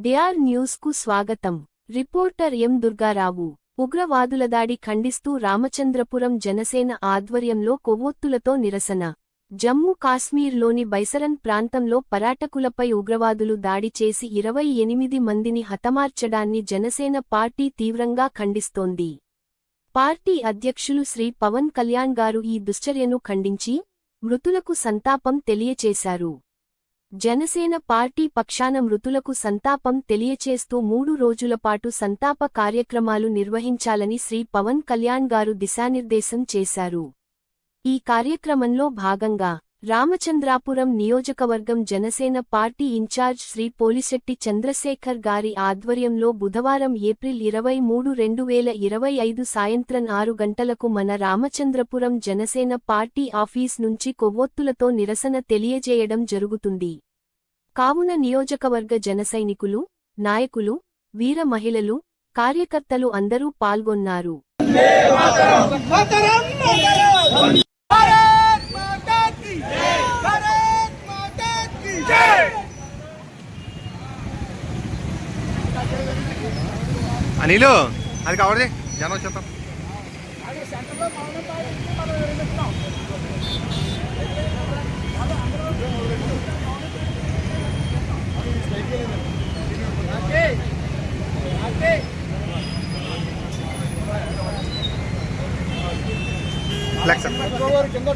DR న్యూస్కు స్వాగతం. Reporter ఎం దుర్గారావు ఉగ్రవాదుల దాడి ఖండిస్తూ రామచంద్రపురం జనసేన ఆధ్వర్యంలో కొవ్వొత్తులతో నిరసన. జమ్మూ కాశ్మీర్లోని బైసరన్ ప్రాంతంలో పరాటకులపై ఉగ్రవాదులు దాడి చేసి ఇరవై ఎనిమిది మందిని హతమార్చడాన్ని జనసేన పార్టీ తీవ్రంగా ఖండిస్తోంది. పార్టీ అధ్యక్షులు శ్రీ పవన్ కళ్యాణ్ గారు ఈ దుశ్చర్యను ఖండించి మృతులకు సంతాపం తెలియచేశారు. జనసేన పార్టీ పక్షాన మృతులకు సంతాపం తెలియచేస్తూ మూడు రోజులపాటు సంతాప కార్యక్రమాలు నిర్వహించాలని శ్రీ పవన్ కళ్యాణ్ గారు దిశానిర్దేశం చేశారు. ఈ కార్యక్రమంలో భాగంగా రామచంద్రాపురం నియోజకవర్గం Janasena party in charge Shri Polisetti Chandrasekhar గారి ఆధ్వర్యంలో బుధవారం ఏప్రిల్ ఇరవై మూడు రెండు వేల ఇరవై ఐదు సాయంత్రం ఆరు గంటలకు మన రామచంద్రపురం జనసేన పార్టీ ఆఫీస్ నుంచి కొవ్వొత్తులతో నిరసన తెలియజేయడం జరుగుతుంది. కావున నియోజకవర్గ జనసైనికులు నాయకులు వీర మహిళలు కార్యకర్తలు అందరూ పాల్గొన్నారు. అనిలు అది కావడది జనం వచ్చేస్తాం కింద